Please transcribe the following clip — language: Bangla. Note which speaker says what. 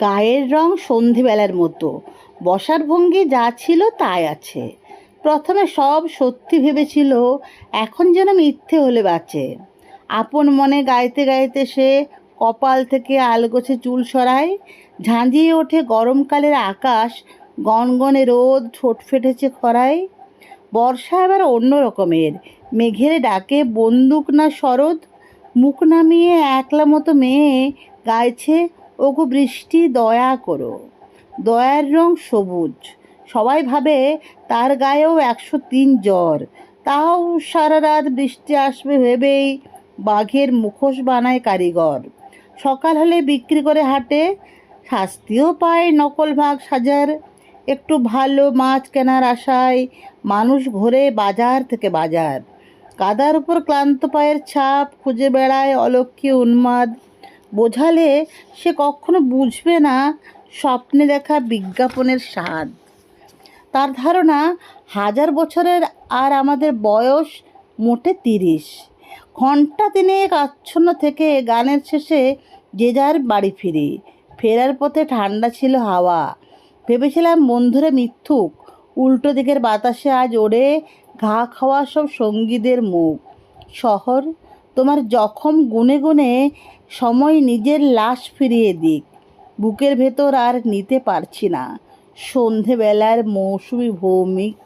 Speaker 1: গায়ের রং সন্ধেবেলার মতো। বসার ভঙ্গি যা ছিল তাই আছে। প্রথমে সব সত্যি ভেবেছিল, এখন যেন মিথ্যে হলে বাঁচে। আপন মনে গাইতে গাইতে সে কপাল থেকে আলগোছে চুল সরায়। ঝাঁঝিয়ে ওঠে গরমকালের আকাশ, গনগনে রোদ ঠোঁট ফেটেছে খরায়। বর্ষা এবার অন্য রকমের, মেঘের ডাকে বন্দুক না শরৎ, মুখ নামিয়ে একলা মতো মেয়ে গাইছে ওগো বৃষ্টি দয়া করো। দয়ার রং সবুজ। সবাই ভাবে তার গায়েও একশো তিন জ্বর। তাও সারা রাত বৃষ্টি আসবে ভেবেই বাঘের মুখোশ বানায় কারিগর। সকাল হলে বিক্রি করে হাটে, শাস্তিও পায় নকল ভাগ সাজার। একটু ভালো মাছ কেনার আশায় মানুষ ঘোরে বাজার থেকে বাজার। কাদার উপর ক্লান্ত পায়ের ছাপ খুঁজে বেড়ায় অলক্ষ্যে উন্মাদ। বোঝালে সে কখনো বুঝবে না স্বপ্নে দেখা বিজ্ঞাপনের স্বাদ। তার ধারণা, হাজার বছরের আর আমাদের বয়স মোটে তিরিশ। ঘণ্টা তিনেক আচ্ছন্ন থেকে গানের শেষে যে যার বাড়ি ফিরি। ফেরার পথে ঠান্ডা ছিল হাওয়া। ভেবেছিলাম বন্ধুরা মিথ্যুক। উল্টো দিকের বাতাসে আজ ওড়ে ঘা খাওয়া সব সঙ্গীদের মুখ। শহর তোমার জখম গুনে গুনে সময় নিজের লাশ ফিরিয়ে দিক। বুকের ভেতর আর নিতে পারছি না। সন্ধেবেলার মৌসুমি ভৌমিক